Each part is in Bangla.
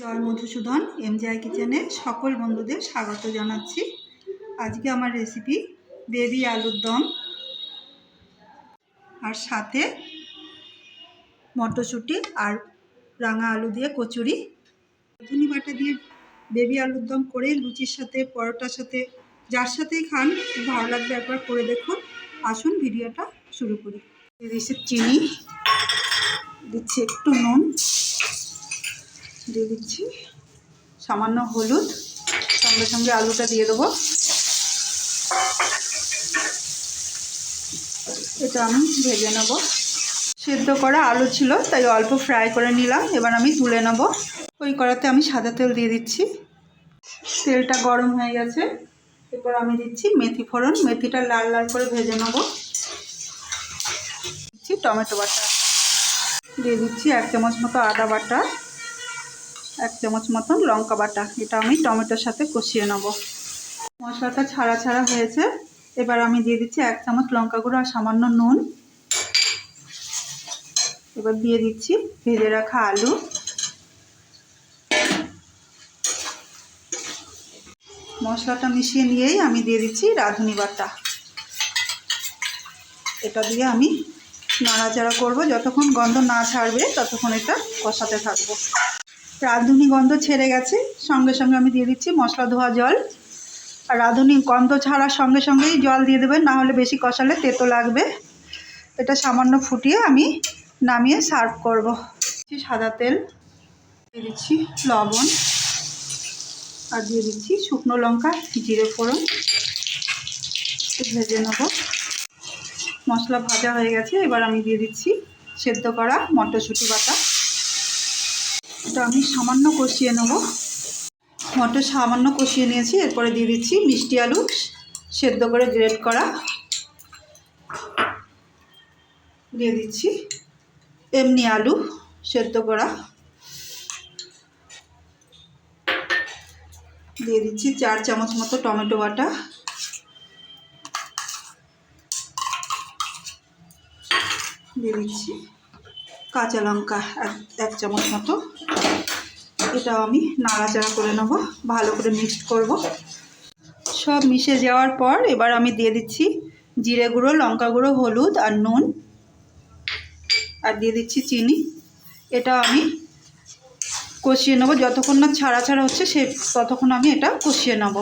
জয় মধুসূদন, এমজিআই কিচেনে সকল বন্ধুদের স্বাগত জানাচ্ছি। আজকে আমার রেসিপি বেবি আলুর দম আর সাথে মটরশুঁটি আর রাঙা আলু দিয়ে কচুরি। ধনি বাটা দিয়ে বেবি আলুর দম করে লুচির সাথে, পরোটার সাথে, যার সাথেই খান ভালো লাগবে একবার করে দেখুন। আসুন, ভিডিওটা শুরু করি। দিচ্ছি চিনি, দিচ্ছি একটু নুন। দিয়ে দিচ্ছি। সামান্য হলুদ, সঙ্গে সঙ্গে আলুটা দিয়ে দেবো। এটা আমি ভেজে নেব। সেদ্ধ করা আলু ছিল, তাই অল্প ফ্রাই করে নিলাম। এবার আমি তুলে নেব। ওই কড়াতে আমি সাদা তেল দিয়ে দিচ্ছি। তেলটা গরম হয়ে গেছে। এরপর আমি দিচ্ছি মেথি ফোড়ন। মেথিটা লাল লাল করে ভেজে নেব। দিচ্ছি টমেটো বাটা। দিয়ে দিচ্ছি এক চামচ মতো আদা বাটা। এক চামচ মতন লঙ্কা বাটা। এটা আমি টমেটোর সাথে কষিয়ে নেব। মশলাটা ছাড়া ছাড়া হয়েছে। এবার আমি দিয়ে দিচ্ছি এক চামচ লঙ্কা গুঁড়ো আর সামান্য নুন। এবার দিয়ে দিচ্ছি ভেজে রাখা আলু। মশলাটা মিশিয়ে নিয়েই আমি দিয়ে দিচ্ছি রাঁধুনি বাটা। এটা দিয়ে আমি নাড়াচাড়া করব। যতক্ষণ গন্ধ না ছাড়বে, ততক্ষণ এটা কষাতে থাকব। রাঁধুনি গন্ধ ছেড়ে গেছে। সঙ্গে সঙ্গে আমি দিয়ে দিচ্ছি মশলা ধোয়া জল। আর রাঁধুনি গন্ধ ছাড়ার সঙ্গে সঙ্গেই জল দিয়ে দেবেন, না হলে বেশি কষালে তেতো লাগবে। এটা সামান্য ফুটিয়ে আমি নামিয়ে সার্ভ করব। সাদা তেল, দিয়ে দিচ্ছি লবণ, আর দিয়ে দিচ্ছি শুকনো লঙ্কা, জিরে ফোড়ন। ভেজে নেব। মশলা ভাজা হয়ে গেছে, এবার আমি দিয়ে দিচ্ছি সেদ্ধ করা মটরশুঁটি বাটা। এটা আমি সামান্য কষিয়ে নেব। মটর সামান্য কষিয়ে নিয়েছি, এরপরে দিয়ে দিচ্ছি মিষ্টি আলু সেদ্ধ করে গ্রেট করা। দিয়ে দিচ্ছি এমনি আলু সেদ্ধ করা। দিয়ে দিচ্ছি চার চামচ মতো টমেটো বাটা। দিয়ে দিচ্ছি কাঁচা লঙ্কা এক চামচ মতো। এটাও আমি নাড়াচাড়া করে নেব, ভালো করে মিক্সড করব। সব মিশে যাওয়ার পর এবার আমি দিয়ে দিচ্ছি জিরে গুঁড়ো, লঙ্কা গুঁড়ো, হলুদ আর নুন। আর দিয়ে দিচ্ছি চিনি। এটা আমি কষিয়ে নেব, যতক্ষণ না ছাড়া ছাড়া হচ্ছে সে ততক্ষণ আমি এটা কষিয়ে নেব।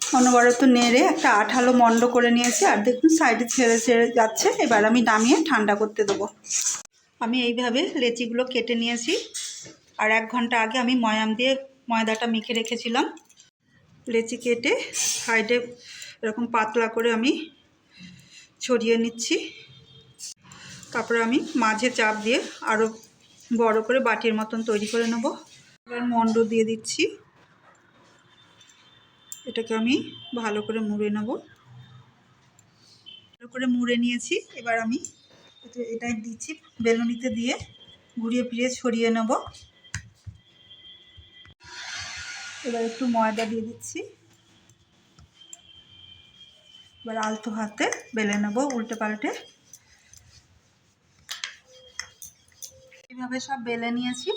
অনবরত নেড়ে একটা আঠালো মন্ড করে নিয়েছি, আর দেখুন সাইডে ছেড়ে ছেড়ে যাচ্ছে। এবার আমি নামিয়ে ঠান্ডা করতে দেবো। আমি এইভাবে লেচিগুলো কেটে নিয়েছি। আর এক ঘণ্টা আগে আমি ময়াম দিয়ে ময়দাটা মেখে রেখেছিলাম। লেচি কেটে সাইডে এরকম পাতলা করে আমি ছড়িয়ে নিচ্ছি। তারপরে আমি মাঝে চাপ দিয়ে আরও বড় করে বাটির মতন তৈরি করে নেব। এবার মন্ড দিয়ে দিচ্ছি। এটাকে আমি ভালো করে মুড়ে নেব। ভালো করে মুড়ে নিয়েছি। এবার আমি এটাই দিচ্ছি। বেলুনিতে দিয়ে ঘুরিয়ে ফিরিয়ে ছড়িয়ে নেব। এবার একটু ময়দা দিয়ে দিচ্ছি। এবার আলতো হাতে বেলে নেব উল্টে পাল্টে। এইভাবে সব বেলে নিয়েছি।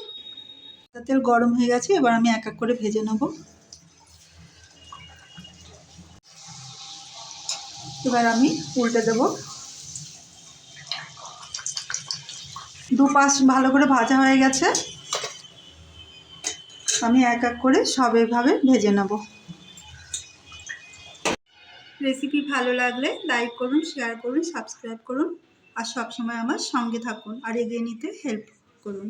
তেল গরম হয়ে গেছে, এবার আমি এক এক করে ভেজে নেব। এবার আমি উল্টে দেব। দু পাশ ভালো করে ভাজা হয়ে গেছে। আমি এক এক করে সব এভাবে ভেজে নেব। রেসিপি ভালো লাগলে লাইক করুন, শেয়ার করুন, সাবস্ক্রাইব করুন, আর সবসময় আমার সঙ্গে থাকুন আর এগিয়ে নিতে হেল্প করুন।